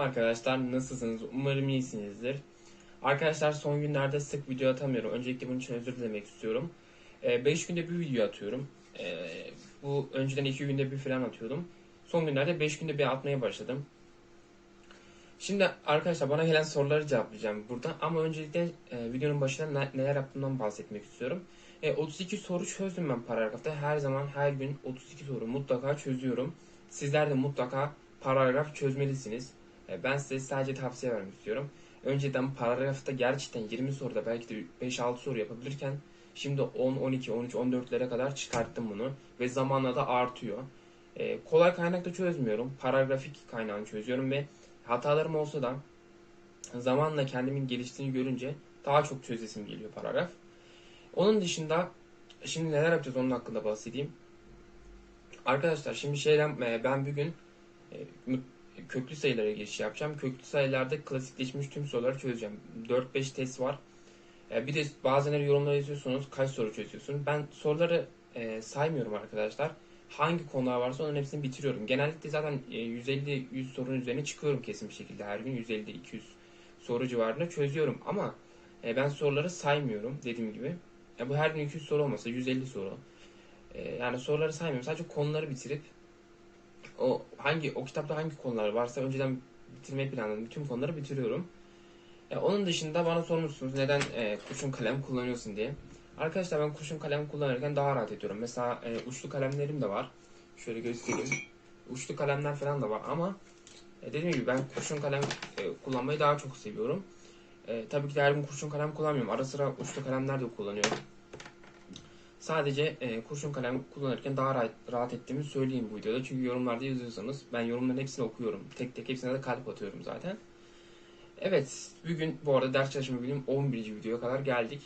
arkadaşlar nasılsınız? Umarım iyisinizdir. Arkadaşlar son günlerde sık video atamıyorum. Öncelikle bunun için özür dilemek istiyorum. 5 günde bir video atıyorum. Ee, bu önceden 2 günde bir falan atıyordum. Son günlerde 5 günde bir atmaya başladım. Şimdi arkadaşlar bana gelen soruları cevaplayacağım burada. Ama öncelikle e, videonun başında ne- neler yaptığımdan bahsetmek istiyorum. E, 32 soru çözdüm ben paragrafta. Her zaman her gün 32 soru mutlaka çözüyorum. Sizler de mutlaka paragraf çözmelisiniz. E, Ben size sadece tavsiye vermek istiyorum. Önceden paragrafta gerçekten 20 soruda belki de 5-6 soru yapabilirken şimdi 10, 12, 13, 14'lere kadar çıkarttım bunu ve zamanla da artıyor. E, kolay kaynakta çözmüyorum. Paragrafik kaynağını çözüyorum ve hatalarım olsa da zamanla kendimin geliştiğini görünce daha çok çözesim geliyor paragraf. Onun dışında şimdi neler yapacağız onun hakkında bahsedeyim. Arkadaşlar şimdi şeyden e, ben bugün e, köklü sayılara geçiş yapacağım. Köklü sayılarda klasikleşmiş tüm soruları çözeceğim. 4-5 test var. E, Bir de bazenleri yorumlara yazıyorsunuz kaç soru çözüyorsun. Ben soruları e, saymıyorum arkadaşlar. Hangi konular varsa onların hepsini bitiriyorum. Genellikle zaten e, 150-100 sorunun üzerine çıkıyorum kesin bir şekilde her gün. 150-200 soru civarında çözüyorum. Ama e, ben soruları saymıyorum dediğim gibi. Bu her gün 200 soru olmasa 150 soru. E, yani soruları saymıyorum. Sadece konuları bitirip o hangi o kitapta hangi konular varsa önceden bitirmeyi planladım. Bütün konuları bitiriyorum. E, onun dışında bana sormuşsunuz neden e, kurşun kalem kullanıyorsun diye. Arkadaşlar ben kurşun kalem kullanırken daha rahat ediyorum. Mesela e, uçlu kalemlerim de var. Şöyle göstereyim. Uçlu kalemler falan da var ama e, dediğim gibi ben kurşun kalem e, kullanmayı daha çok seviyorum. E, tabii ki de her gün kurşun kalem kullanmıyorum. Ara sıra uçlu kalemler de kullanıyorum. Sadece e, kurşun kalem kullanırken daha rahat, rahat ettiğimi söyleyeyim bu videoda. Çünkü yorumlarda yazıyorsanız ben yorumların hepsini okuyorum. Tek tek hepsine de kalp atıyorum zaten. Evet, bugün bu arada ders çalışma bilim 11. videoya kadar geldik.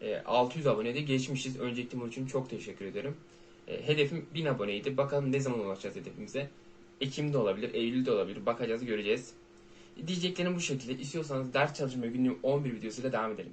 E, 600 abonede geçmişiz. Öncelikle bunun için çok teşekkür ederim. E, hedefim 1000 aboneydi. Bakalım ne zaman ulaşacağız hedefimize. Ekim'de olabilir, Eylül'de olabilir. Bakacağız, göreceğiz. Diyeceklerim bu şekilde. İstiyorsanız ders çalışma günlüğü 11 videosuyla devam edelim.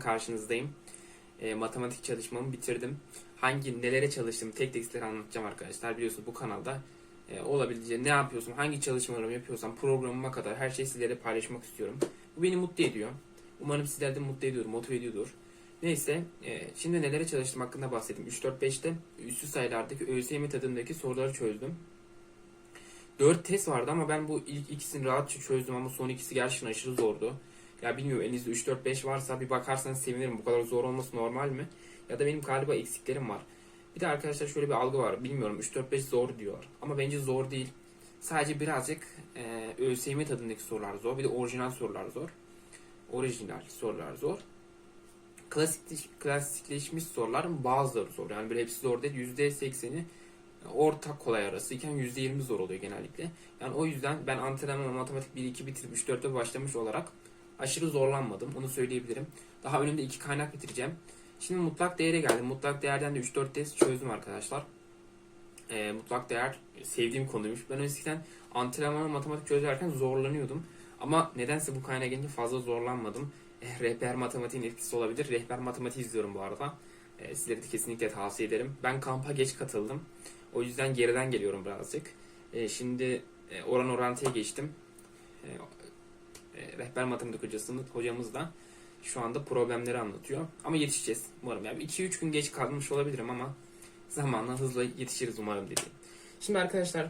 karşınızdayım. E, matematik çalışmamı bitirdim. Hangi nelere çalıştım tek tek sizlere anlatacağım arkadaşlar. Biliyorsunuz bu kanalda e, olabildiğince ne yapıyorsam, hangi çalışmalarımı yapıyorsam programıma kadar her şeyi sizlere paylaşmak istiyorum. Bu beni mutlu ediyor. Umarım sizler de mutlu ediyordur, motive ediyordur. Neyse, e, şimdi nelere çalıştım hakkında bahsedeyim. 3-4-5'te üstü sayılardaki ÖSYM tadındaki soruları çözdüm. 4 test vardı ama ben bu ilk ikisini rahatça çözdüm ama son ikisi gerçekten aşırı zordu. Ya bilmiyorum elinizde 3-4-5 varsa bir bakarsanız sevinirim. Bu kadar zor olması normal mi? Ya da benim galiba eksiklerim var. Bir de arkadaşlar şöyle bir algı var. Bilmiyorum 3-4-5 zor diyor. Ama bence zor değil. Sadece birazcık e, ÖSYM tadındaki sorular zor. Bir de orijinal sorular zor. Orijinal sorular zor. Klasikleş, klasikleşmiş soruların bazıları zor. Yani böyle hepsi zor değil. %80'i orta kolay arası iken %20 zor oluyor genellikle. Yani o yüzden ben antrenman matematik 1-2 bitirip 3-4'te başlamış olarak aşırı zorlanmadım. Onu söyleyebilirim. Daha önümde iki kaynak bitireceğim. Şimdi mutlak değere geldim. Mutlak değerden de 3-4 test çözdüm arkadaşlar. Ee, mutlak değer sevdiğim konuymuş. Ben eskiden antrenman matematik çözerken zorlanıyordum. Ama nedense bu kaynağa gelince fazla zorlanmadım. Eh, rehber matematiğin etkisi olabilir. Rehber matematiği izliyorum bu arada. Ee, sizlere de kesinlikle tavsiye ederim. Ben kampa geç katıldım. O yüzden geriden geliyorum birazcık. Ee, şimdi e, oran orantıya geçtim. E, rehber matematik hocasının, hocamız da şu anda problemleri anlatıyor. Ama yetişeceğiz umarım. Yani 2-3 gün geç kalmış olabilirim ama zamanla hızla yetişiriz umarım dediğim. Şimdi arkadaşlar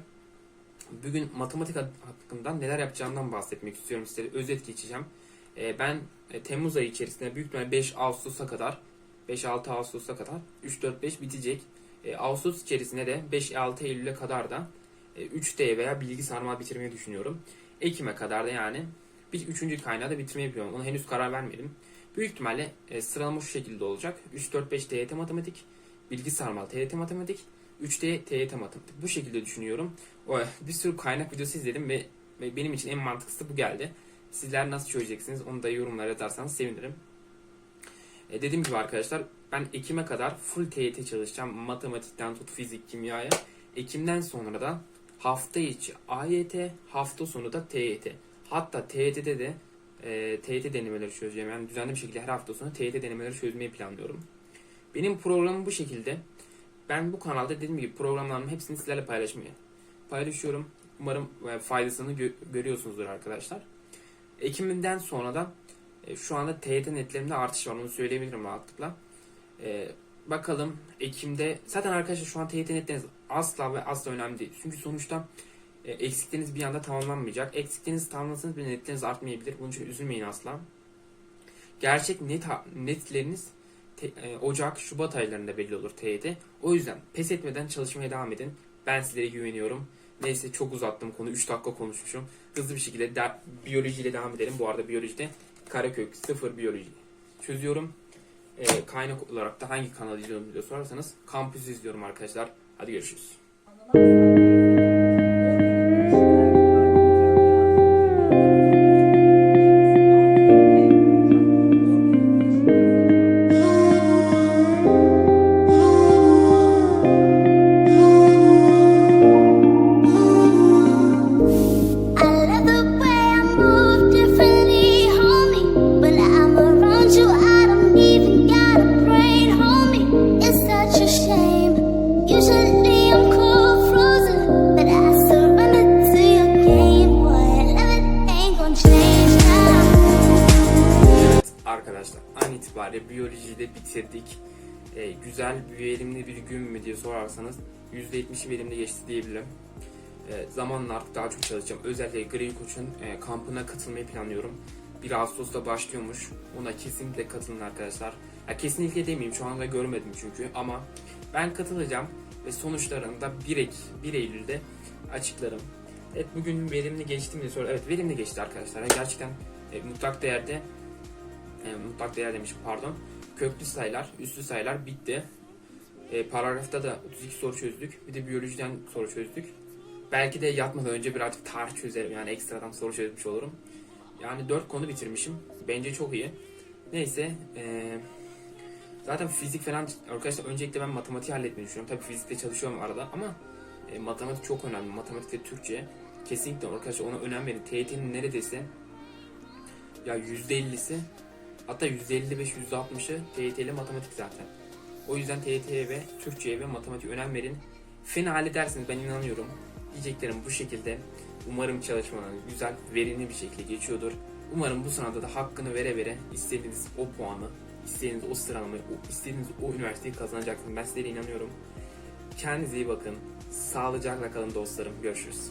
bugün matematik hakkında neler yapacağımdan bahsetmek istiyorum size. Özet geçeceğim. Ee, ben e, Temmuz ayı içerisinde büyük ihtimalle 5 Ağustos'a kadar 5-6 Ağustos'a kadar 3-4-5 bitecek. E, Ağustos içerisinde de 5-6 Eylül'e kadar da e, 3D veya bilgi sarmal bitirmeyi düşünüyorum. Ekim'e kadar da yani bir üçüncü kaynağı da bitirmeyi yapıyorum. Ona henüz karar vermedim. Büyük ihtimalle e, sıralama şu şekilde olacak. 3-4-5 TYT matematik, bilgi sarmal TYT matematik, 3D TYT matematik. Bu şekilde düşünüyorum. O, bir sürü kaynak videosu izledim ve, ve benim için en mantıklısı bu geldi. Sizler nasıl çözeceksiniz onu da yorumlara yazarsanız sevinirim. E, dediğim gibi arkadaşlar ben Ekim'e kadar full TYT çalışacağım. Matematikten tut fizik, kimyaya. Ekim'den sonra da hafta içi AYT, hafta sonu da TYT. Hatta TYT'de de e, TYT denemeleri çözeceğim. Yani düzenli bir şekilde her hafta sonu TYT denemeleri çözmeyi planlıyorum. Benim programım bu şekilde. Ben bu kanalda dediğim gibi programlarımın hepsini sizlerle paylaşmaya paylaşıyorum. Umarım e, faydasını gö- görüyorsunuzdur arkadaşlar. Ekim'inden sonra da e, şu anda TYT netlerimde artış var. Onu söyleyebilirim rahatlıkla. E, bakalım Ekim'de zaten arkadaşlar şu an TYT netleriniz asla ve asla önemli değil. Çünkü sonuçta eksikleriniz bir anda tamamlanmayacak. Eksiklerinizi tamamlasanız bile netleriniz artmayabilir. Bunun için üzülmeyin asla. Gerçek net netleriniz te, e, Ocak, Şubat aylarında belli olur TYT. O yüzden pes etmeden çalışmaya devam edin. Ben sizlere güveniyorum. Neyse çok uzattım konu. 3 dakika konuşmuşum. Hızlı bir şekilde de, biyolojiyle devam edelim. Bu arada biyolojide karekök sıfır biyoloji çözüyorum. E, kaynak olarak da hangi kanal izliyorum diye sorarsanız kampüs izliyorum arkadaşlar. Hadi görüşürüz. I itibariyle biyolojiyi de bitirdik. Ee, güzel verimli bir gün mü diye sorarsanız %70'i verimli geçti diyebilirim. Ee, zamanla artık daha çok çalışacağım. Özellikle Grey Koç'un e, kampına katılmayı planlıyorum. 1 Ağustos'ta başlıyormuş. Ona kesinlikle katılın arkadaşlar. Ya kesinlikle demeyeyim şu anda görmedim çünkü ama ben katılacağım ve sonuçlarını da 1, Ek, 1 Eylül'de açıklarım. Evet bugün verimli geçti mi diye sor. Evet verimli geçti arkadaşlar. Gerçekten e, mutlak değerde e, mutlak değer demişim pardon. Köklü sayılar, üslü sayılar bitti. E, paragrafta da 32 soru çözdük. Bir de biyolojiden soru çözdük. Belki de yatmadan önce birazcık tarih çözerim. Yani ekstradan soru çözmüş olurum. Yani 4 konu bitirmişim. Bence çok iyi. Neyse. e, zaten fizik falan arkadaşlar öncelikle ben matematiği halletmeyi düşünüyorum. Tabii fizikte çalışıyorum arada ama e, matematik çok önemli. Matematik ve Türkçe. Kesinlikle arkadaşlar ona önem verin. TYT'nin neredeyse ya %50'si Hatta %55-%60'ı TYT ile matematik zaten. O yüzden TYT'ye ve Türkçe'ye ve matematik önem verin. Fen halledersiniz ben inanıyorum. Diyeceklerim bu şekilde. Umarım çalışmalarınız güzel, verimli bir şekilde geçiyordur. Umarım bu sınavda da hakkını vere vere istediğiniz o puanı, istediğiniz o sıralamayı, istediğiniz o üniversiteyi kazanacaksınız. Ben size de inanıyorum. Kendinize iyi bakın. Sağlıcakla kalın dostlarım. Görüşürüz.